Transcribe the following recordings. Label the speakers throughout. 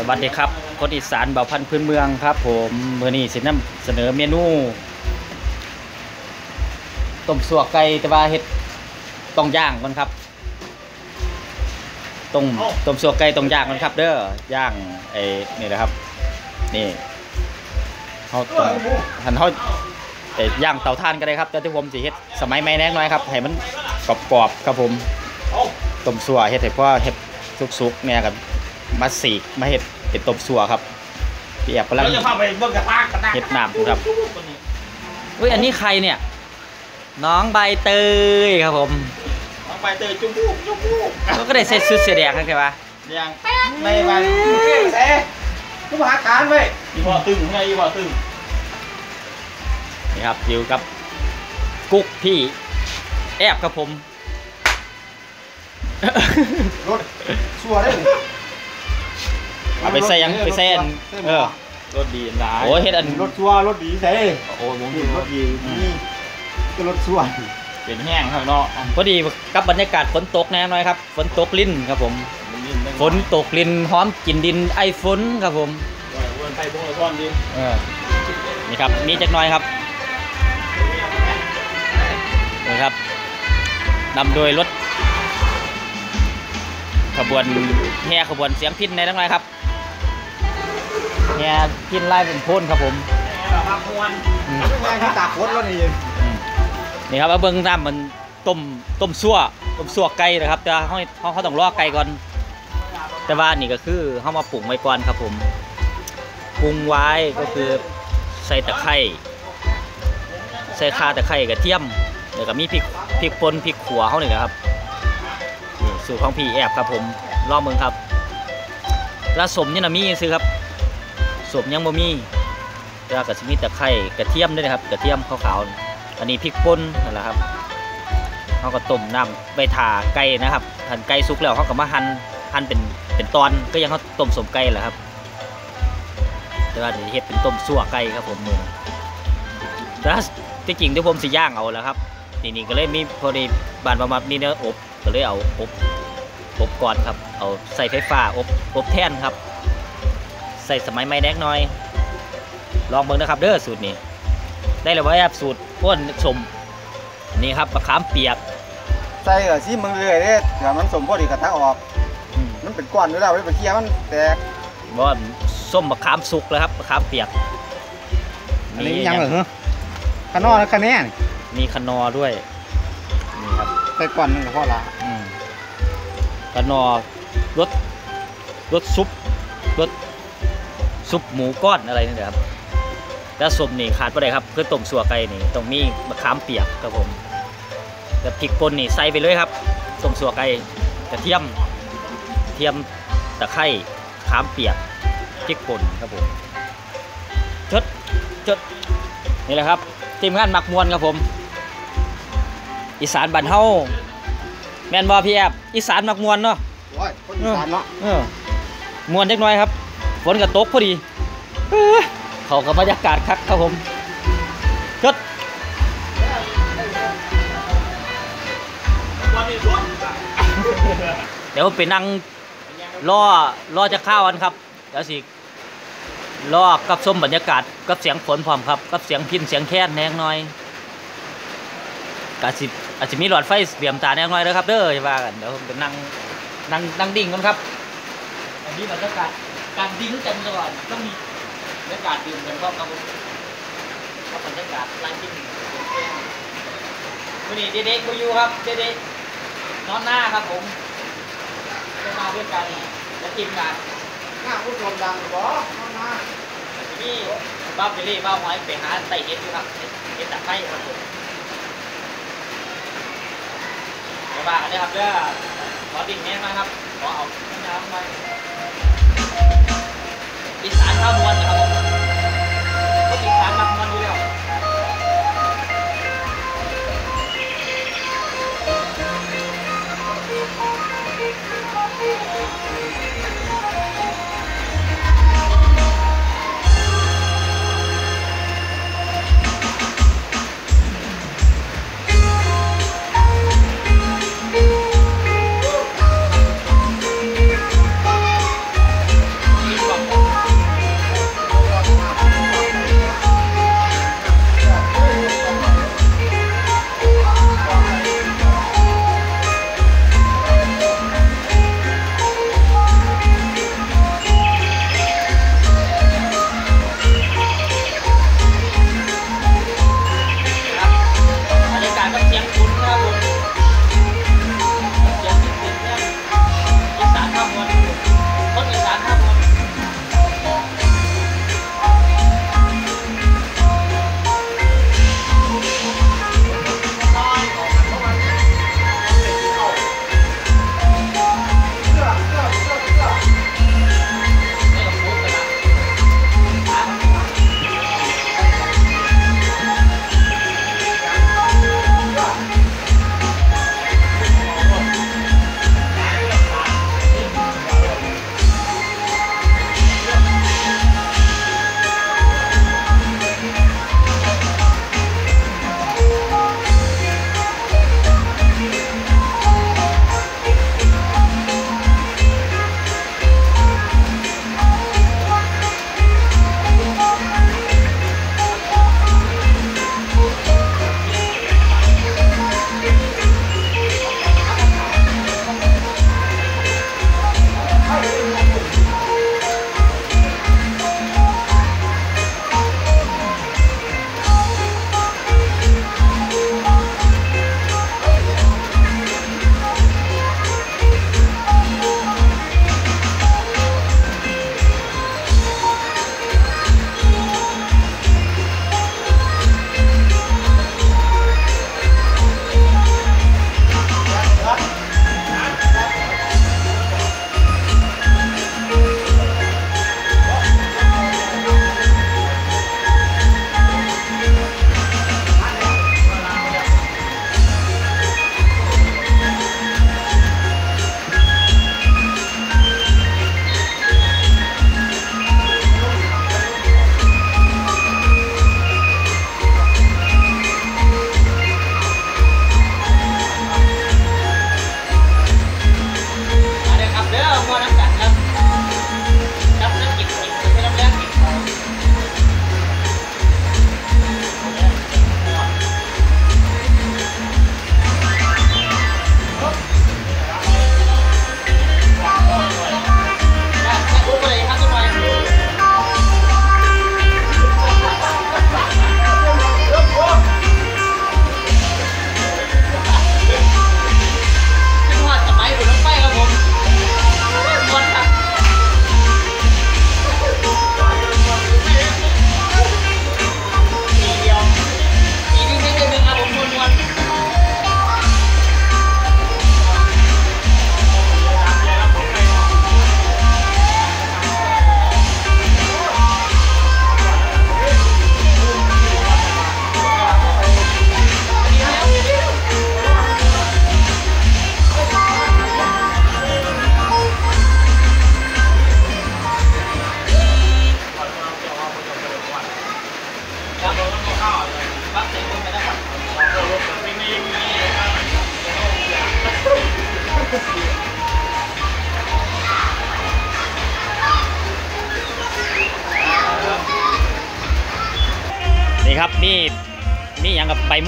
Speaker 1: สวัสดีครับคนอีสานเบาพันธุ์พื้นเมืองครับ ผมเมื่อนี้สินำเสนอเมนูต้มสัวไก่แต่ว่าเฮ็ดต้องย่างก่อนครับต้มต้มสัวไก่ต้องย่างก่อนครับ เด้อย่างไอ้นี่นะครับ นี่เขาต้องหันเขาไอ้ย่างเตาถ่านก็ได้ครับแต่ที่ผมสิเฮ็ดสมัยใหม่แน่น้อยครับให้มันกรอบๆครับผมต้มสัวเฮ็ดให้พ่อเฮ็ดสุกๆเนี่ยครับ มาสีกมาเห็ดเป็นต้มสัวครับพี่แอบกำลัง
Speaker 2: เราจะพาไปเบิ่งกระตากกระตาก
Speaker 1: เฮ็ดน้ำครับเฮ้ยอันนี้ใครเนี่ย น้องใบเตยครับผม
Speaker 2: น้องไปเตยจุ๊บปุ๊บจุ๊บปุ๊บ
Speaker 1: เขาก็ได้ใส่ชุดเสียแดงครับใช่ปะ
Speaker 2: ยังไม่ไปเก่งแท้กูมาหาการไว้อีบ่อตึงไงอีบ่อตึง
Speaker 1: นี่ครับอยู่กับกุ๊กพี่แอบครับผม
Speaker 3: รถชัวร์ได้ เลย
Speaker 1: เอาไปใส่ยังไปใส่อันเออ
Speaker 2: รถดีหลาย
Speaker 1: โอ้ยเฮ็ดอัน
Speaker 3: รถชัวร์รถดีใช่
Speaker 2: โอ้ยวง
Speaker 3: นี่รถดีนี่ก็รถชัวร์
Speaker 2: เป็นแห้งข้างนอก
Speaker 1: พอดีกับบรรยากาศฝนตกแน่น้อยครับฝนตกลิ้นครับผมฝนตกลิ้นหอมกลินดินไอฝนครับผม
Speaker 2: วนไปพวกเราท่อนดิ
Speaker 1: เออนี่ครับมีจักหน้อยครับนี่ครับนำโดยรถขบวนแห่ขบวนเสียงพินในจักหน้อยครับ แห่พินไล่เป็นโพ่นครับผม
Speaker 2: ภาพมวน
Speaker 1: อืม
Speaker 3: งานที่ตากรถรถนี่
Speaker 1: อืมนี่ครับเอาเบิ้งน้ำมันต้มต้มซั่วต้มซั่วไก่นะครับแต่เขาเขาเขาต้องรอไก่ก่อน แต่ว่านี่ก็คือเขามาปรุงไว้ก่อนครับผมปรุงไว้ก็คือใส่ตะไคร้ใส่ข่าตะไคร้กระเทียมแล้วก็มีพริกพริกป่นพริกขัวเขาเนี่ยครับนี่สูตรของพี่แอบครับผมลองเมืองครับแล้วสมนี่นะมีซื้อครับ สมยังบ่มีแล้วก็จะมีตะไคร้กระเทียมด้วยนะครับกระเทียมขาวๆอันนี้พริกป่นนั่นแหละครับเขาก็ต้มน้ำใบถ่าไก่นะครับหั่นไก่สุกแล้วเขาก็มาหั่นหั่นเป็นเป็นตอนก็ยังเขาต้มสมไก่แหละครับ แต่ว่าเดี๋ยวเฮ็ดเป็นต้มซั่วไก่ครับผมมือแต่ที่จริงที่ผมสิย่างเอาแล้วครับทีนี้ก็เลยมีพอดีบานประมาณมีเนื้ออบก็เลยเอาอบอบก่อนครับ เอาใส่ไฟฟ้าอบอบแท่นครับ ใส่สมัยใหม่แดกหน่อย ลองเบิ่งนะครับเด้อสูตรนี้ ได้เลยว่าครับสูตรพ้นสมนี่ครับมะขามเปียก
Speaker 3: ใส่กับซีมึงเลยเด้เดี๋ยวมันสมพอดีกับทักออก
Speaker 1: อืม
Speaker 3: มันเป็นก้อนอยู่แล้วไปเคลียร์มันแตก
Speaker 1: บ่ว่าส้มมะขามสุกแล้วครับมะขามเปียก
Speaker 3: อันนี้ยังเหรอฮะขนอคะแนน
Speaker 1: มีคนอด้วยนี่ครับ
Speaker 3: ใส่ก้อนนึงก็พอละ
Speaker 1: อืมกระนอรสรสซุปรส ซุปหมูก้อนอะไรนี่แหละครับ แล้วสมนี่ขาดไปเลยครับคือต้มสัวไก่นี่ต้องมีมะขามเปียกครับผมแต่พริกป่นนี่ใส่ไปเลยครับต้มสัวไก่กระเทียมเทียมตะไคร้ขามเปียกพริกป่นครับผมจดจดนี่แหละครับทีมงานหมักมวนครับผม อีสานบ้านเฮาแม่นบ่พี่แอบอีสานมักมวนเนาะ
Speaker 3: โอ้ยคนอีสานเนาะ
Speaker 1: เออมวนเล็กน้อยครับ ฝนก็ตกพอดีเขากับบรรยากาศคักครับผมจดเดี๋ยวไปนั่งรอรอจะข้าวกันครับเดี๋ยวสิรอกับชมบรรยากาศกับเสียงฝนพร้อมครับ กับเสียงพินเสียงแค้นแหงน่อยกอาจสิอาจจะมีหลอดไฟเหลี่ยมตาแหงน่อยนะครับเด้อจะว่ากันเดี๋ยวผมไปนั่งนั่งนั่งดิ่งกันครับอันนี้บรรยากาศ การดิ้งกันก่อนต้องมีบรรยากาศดื่มกันก็ครับผมกับบรรยากาศร้านกินวันนี้เด็กๆมาอยู่ครับเด็กๆนอนหน้าครับผมจะมาด้วยกันและทีมงาน
Speaker 3: หน้าผู้ชมดังบ่มา
Speaker 1: นี่บ้าวเฟรี่บ้าวหอยไปหาไต่เห็ดอยู่ครับเห็ดตะไคร้ครับผมเดี๋ยวบ้ากันนะครับเด้อขอดิ่งแม่มาครับขอเอาน้ำมา อีสานข้าวมวนนะครับผม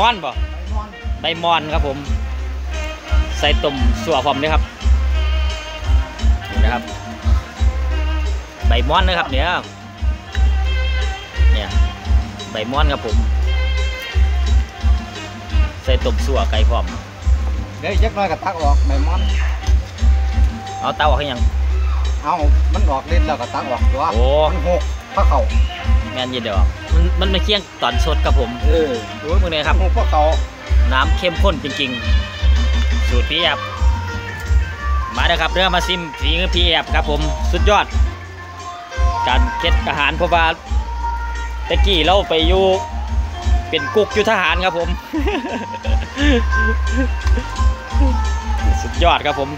Speaker 1: ม่อนบ่ใบมอนครับผม ใส่ต้มสัวพร้อมด้วยครับนี่นะครับ ใบม่อนนะครับเนี่ยเนี่ยใบม่อนครับผม ใส่ต้มสัวไก่พร้อม
Speaker 3: เดี๋ยวอีกจักหน้อยก็ตักออกใบมัน
Speaker 1: เอาเตาออกให้ยัง
Speaker 3: เอามันออกเล่นแล้วก็ตักออกตัว
Speaker 1: โอ้
Speaker 3: มันหกพระเขา
Speaker 1: แมนยินเดี๋ยว มันมันไม่เคี่ยงตอนสดครับผม
Speaker 3: เออ
Speaker 1: ดูมือเลยครับ
Speaker 3: หกพระเขา
Speaker 1: น้ำเข้มข้นจริงๆ สูตรพี่แอบมาเด้อครับเรื่องมาซิมฝีมือพี่แอบครับผมสุดยอด การเก็ดอาหารเพราะว่าตะกี้เราไปอยู่เป็นกุ๊กอยู่ทหารครับผม สุดยอดครับผม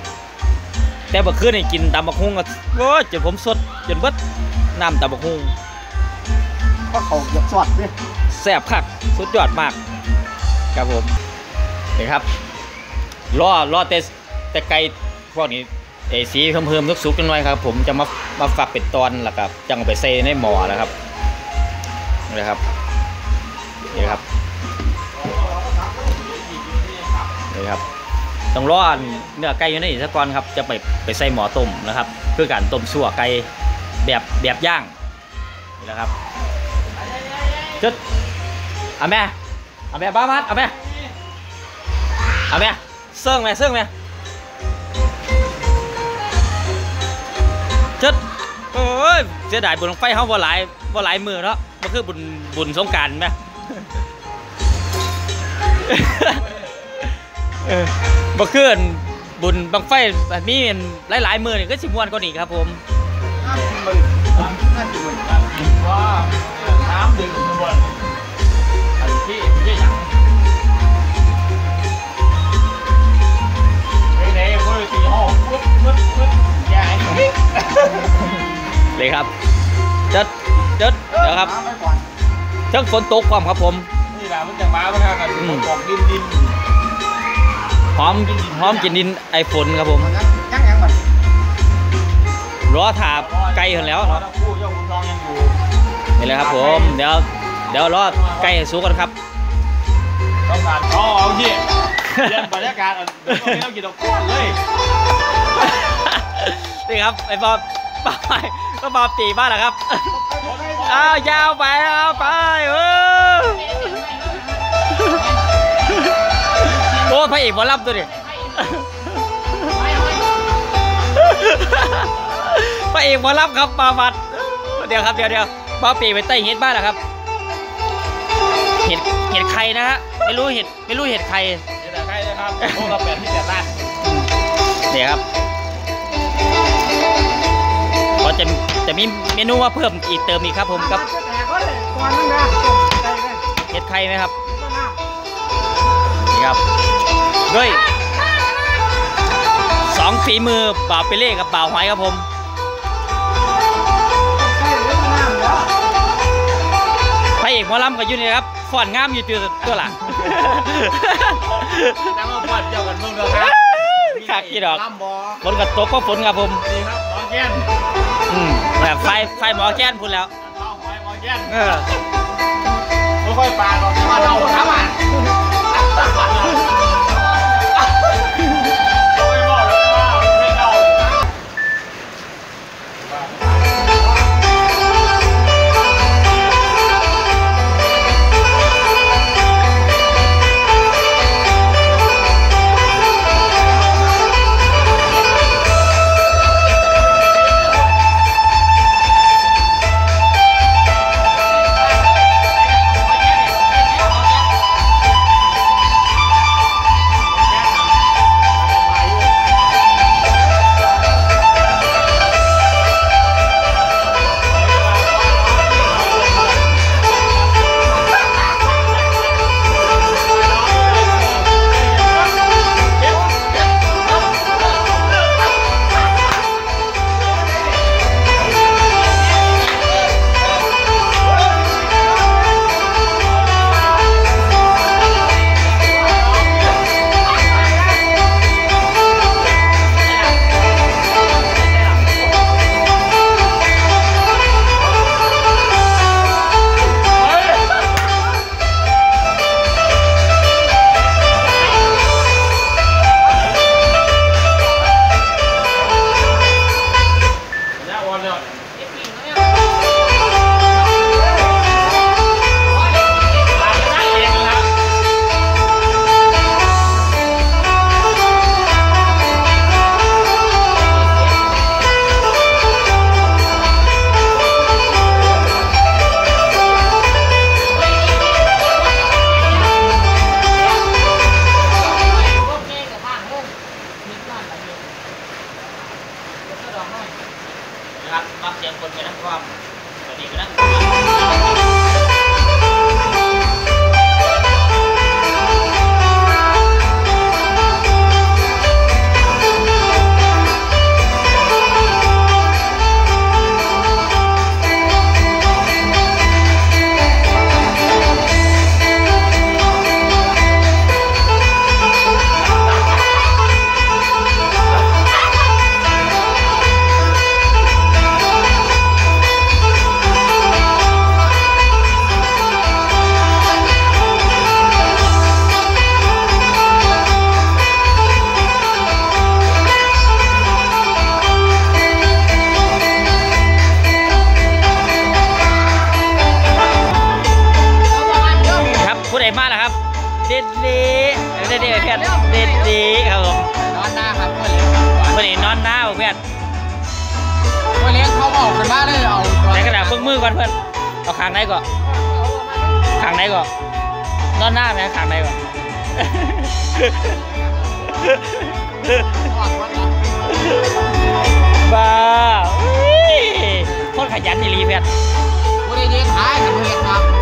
Speaker 1: แต่เมื่อคืนนี่กินตำบักฮุ่งก็โอ้ยจนผมสดจนเบิดน้ำตำบักฮุ่ง
Speaker 3: พระเขาอยากสวัสดดิ
Speaker 1: แซ่บคักสุดยอดมากครับผมนี่ครับล่อล่อแต่แต่ไก่พวกนี้เอสีเพิ่มๆสุกๆกันหน่อยครับ ผมจะมามาฝักเป็นตอนแล้วก็จังไปใส่ในหม้อนะครับนี่นะครับนี่ครับนี่ครับต้องรอเนื้อไก่อยู่ในนี้ซะก่อนครับ จะไปไปใส่หม้อต้มนะครับ เพื่อการต้มสั่วไก่แบบแบบย่างนี่นะครับ จุดเอาแม่เอาแม่บ้ามัดเอาแม่เอาแม่เสื่องแม่เสื่องแม่จุดโอ้ยเสียดายบุญบั้งไฟเขาบ่หลายบ่หลายมือเนาะมันคือบุญบุญสงการไหมเออบ่คืออันบุญบังไฟแบบนี้หลายหลายมือนี่ก็สิมวนกว่านี้ครับผม
Speaker 3: น้ำกินมันน้ำกินมัน
Speaker 2: ว่าน้ำดื่มทั้งหมดอันที่ยี่หยังไอ้ไหนพวกตีห้องปึ๊บปึ๊บปึ๊บยาย
Speaker 1: เลยครับจุดจุดเดี๋ยวครับ
Speaker 3: น้ำไว้ก่อน
Speaker 1: เชิงฝนตกความครับผม
Speaker 2: นี่แหละมันจะมาเมื่อกัน
Speaker 1: อืม
Speaker 2: บอกดินดิน
Speaker 1: หอมหอมกินดินไอฝนครับผม
Speaker 3: มันยังยังยังมัน
Speaker 1: รอถาไก่เห็นแล้ว
Speaker 2: รอทั้งคู่เจ้
Speaker 1: นี่แหละครับผม เดี๋ยวเดี๋ยวรอไก่ให้สุกก่อนครับ
Speaker 2: ต้องการอ๋อเอาสิเรียนบรรยากาศอะเดี๋ยวตรงนี้เรากินดอกก้อนเลย
Speaker 1: นี่ครับไอ้บอลไปก็บอลปีบ้านแล้วครับอ้าวยาวไปเอาไปเออโอ้พระเอกหมอลำตัวนี้พระเอกหมอลำครับมาบัดเดี๋ยวครับเดี๋ยวเดี๋ยว บอลปีไปใต้เห็ดบ้านแล้วครับ เห็ดเห็ดใครนะฮะไม่รู้เห็ดไม่รู้เห็ดใคร
Speaker 2: เดี๋ยวแต่ใครนะครับพวกเราแปดที่แปดล้าน
Speaker 1: เนี่ยครับก็จะจะมีเมนูว่าเพิ่มอีกเติมอีกครับผมกับ
Speaker 3: น้ำจะแตกก็เลยก่อนนึงนะใจเลย
Speaker 1: เห็ดไข่ไหมครับ
Speaker 3: ก็น้ำ
Speaker 1: นี่ครับด้วยสองฝีมือบ่าวเปเล่กับบ่าวหอยครับผม อกหมอลำกับยูนี่ครับฟอนงามอยู่ตัวตัวหลัง
Speaker 2: น้ำมาพอดเจ้ากันเพิ่งเด้อครับ
Speaker 1: คักกี่ดอก
Speaker 3: ลำบอ
Speaker 1: ฝนกับตกก็ฝนครับผม
Speaker 2: นี่ครับหมอแก้น
Speaker 1: อืมแบบไฟไฟหมอแก้นพูดแล้ว
Speaker 2: เอาหอยหมอแก้น
Speaker 1: เออ
Speaker 2: ไม่ค่อยปลาหรอกมาเราครับอะ ก่อ
Speaker 1: ก่อนเพื่
Speaker 3: อนเอาขา
Speaker 1: งไหนก่อนขางไหนก่อนนอนหน้าไหมขางไหนก่อนบ้าคนขยันนี่รีเพื่อน
Speaker 3: ผู้ใดเลี้ยงท้ายกับเพื่อนครับ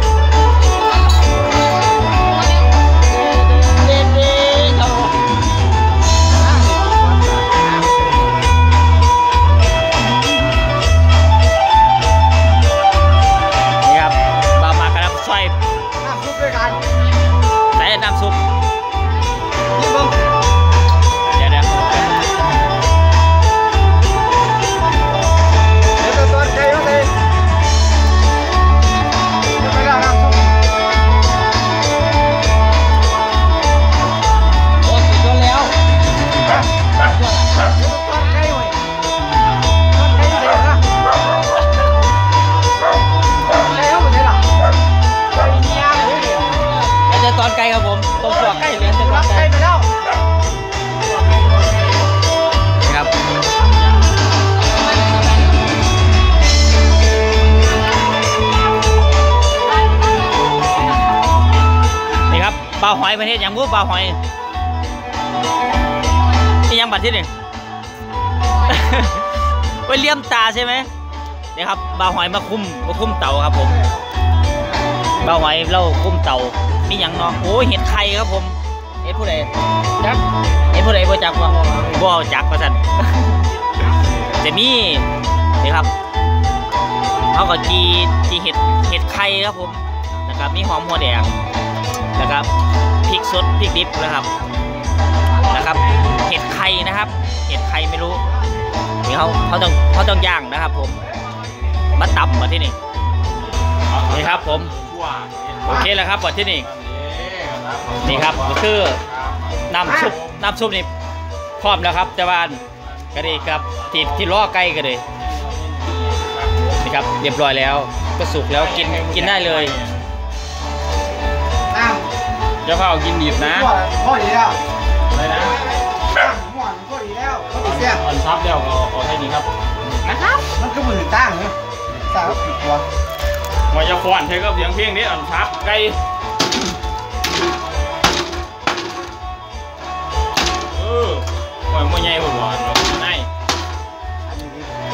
Speaker 1: บั
Speaker 3: ตร
Speaker 1: ที่หนึ่งไว้เลี่ยมตาใช่ไหมนี่ครับปลาหอยมาคุ้มมาคุ้มเต่าครับผมปลาหอยเราคุ้มเต่ามีอย่างเนาะโอ้ยเห็ดไข่ครับผมเห็ดผู้ใดจักเห็ดผู้ใดบ่จักว่าบ่จักว่าซั่นจะมีนี่ครับเขาก็จีจีเห็ดเห็ดไข่ครับผมนะครับมีหอมหัวแดงนะครับพริกสดพริกดิบนะครับ นะครับ เห็ดไข่นะครับ เห็ดไข่ไม่รู้นี่เขาเขาต้องเขาต้องย่างนะครับ ผมมาตับมาที่นี่นี่ครับ ผมโอเคแล้วครับมาที่นี่นี่ครับก็คือน้ำซุปน้ำซุปนี่พร้อมแล้วครับเจ้าบ้านก็ดีครับที่ที่ล่อไก่ก็เลยนี่ครับเรียบร้อยแล้ว ก็สุกแล้วกินกินได้เลย
Speaker 3: น้
Speaker 2: เจ้าข้าวกินดิบำนะ
Speaker 3: หัวพ่อดีแล้ว
Speaker 2: อ่
Speaker 3: อ
Speaker 2: นซับเดียวเอาเอาแค่นี้ครับ
Speaker 3: มันก็มือตั้งเนอะสาวผิดตัว
Speaker 2: หมอยาฟอนเธอก็เสียงเพลงนี้อ่อนซับไก่เออหอยมันใหญ่กว่าหวานเนาะนาย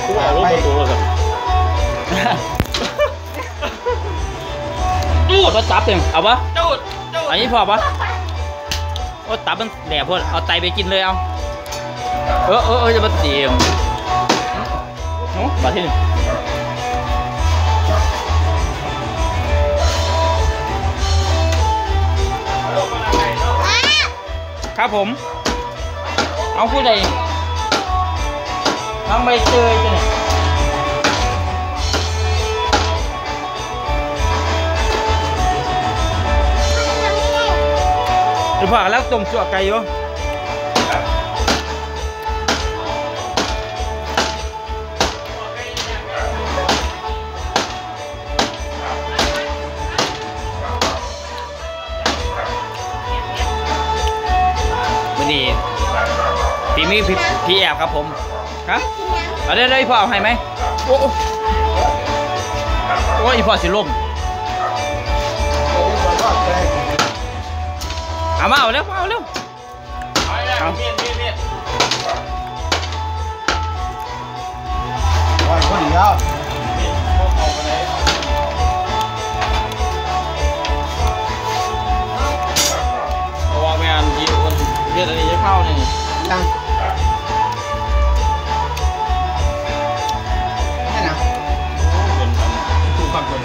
Speaker 2: กูเอารูปประตูแล้วสิ
Speaker 1: เอาไปตับหนึ่งเอาปะ
Speaker 2: จูดจูด
Speaker 1: อันนี้พอปะโอ้ตับมันแดดพวดเอาไตไปกินเลยเอา เออเออเออจะมาเตรียมโอ้มาที่หนึ่งครับผม เอาผู้ใดน้องใบเตยจ้ะเนี่ยหรือผ่าแล้วต้มสั่วไก่อยู่ มีพี่พี่แอบครับผมฮะเอาได้ได้พ่อเอาให้ไหมโอ้โอ้อ้ยพ่อสิล่มเอามาเอาเร็วเอาเร็ว
Speaker 2: เอาเมียนเมียนเมียน
Speaker 3: ว่าคนเดียว
Speaker 2: ราะว่าแม่อันที่คนเรียนอันนี้จะเข้านี่
Speaker 3: ยัง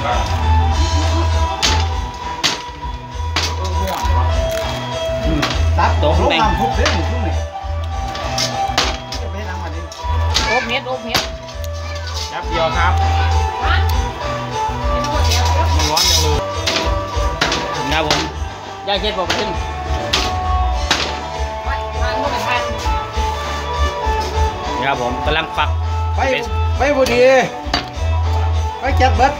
Speaker 2: ผู้ฟังคนกลาง
Speaker 3: อืมตัดลงน้ำทุบเด้หนึ่งทุบนี่จะไปนั่งมาดิ
Speaker 1: โอบเม็ดโอบเม็ด
Speaker 2: แป๊บเดียวครับมันร้อนจังเลย
Speaker 1: นะครับผมย่างเช็ดบอกขึ้นนี่ครับผมกำลังฟัก
Speaker 3: ไปไปบุดีไปแจ็คเบิด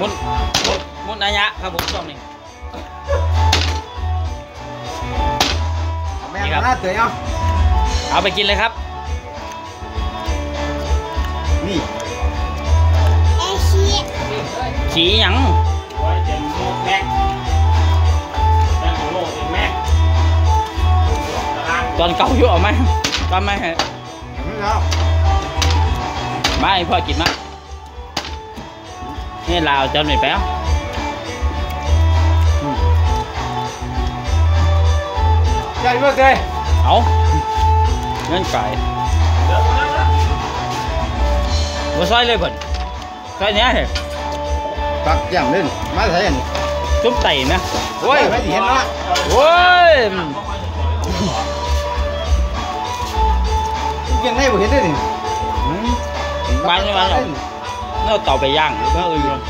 Speaker 2: มุนมุนมุน
Speaker 1: อายะครับผมช่วงนี้
Speaker 3: แม่งน่าเตยเอา
Speaker 1: เอาไปกินเลยครับ
Speaker 3: นี่
Speaker 1: ขี่หยัง
Speaker 2: โอ้ยเต็มโลกแม็กแม็กของโลกเต็มแม็กตาราง
Speaker 1: ตอนเก่าอยู่เอาไหมตอนไม่ให้
Speaker 3: ไม่เอา
Speaker 1: มาให้พ่อกินมา นี่ลาวจนไม่แป๊ว
Speaker 3: ใหญ่เบิดเลย
Speaker 1: เอาเงินไก่
Speaker 2: เดี๋ยวมาแล้ว
Speaker 1: มาซอยเลยเพิ่นซอยเนี้ยเห็น
Speaker 3: ปักแจ่มเล่นมาใส่อัน
Speaker 1: จุ๊บไต่นะ
Speaker 3: โอ้ยไม่เห็นละ
Speaker 1: โอ้ย
Speaker 3: ยังไงบ่เห็นได้นี่
Speaker 1: อืมบ้านนี่บ้านเรา เราเตาไปย่างหรือว่าอื่น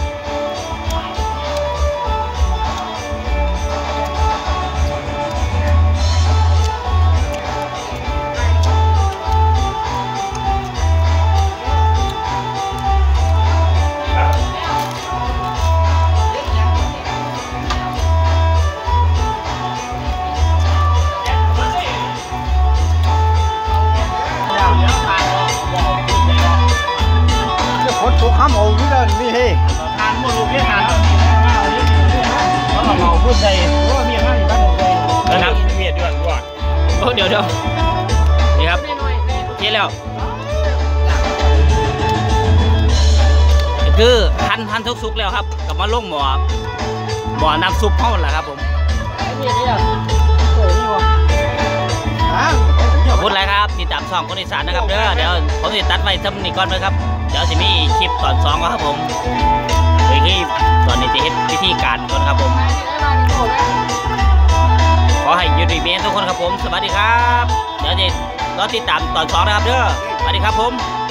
Speaker 2: ดี๋ยวเดี๋ยว
Speaker 1: นี่ครับโอเคแล้วคือหั่นหั่นทุกสุกแล้วครับกลับมาลงหมอหมอน้ำซุปเท่านั้นแหละครับผมขอบคุณหลายครับติดตามช่องคนอีสานนะครับเด้อเดี๋ยวผมจะตัดไว้ทำนี่ก่อนนะครับเดี๋ยวจะมีคลิปตอนสองครับผมวิธีตอนนี้จะเห็นวิธีการก่อนครับผม ขอให้อยูดีเมนทุกคนครับผม สวัสดีครับ เดี๋ยวจะรอติดตามตอนสองนะครับเด้อ สวัสดีครับผม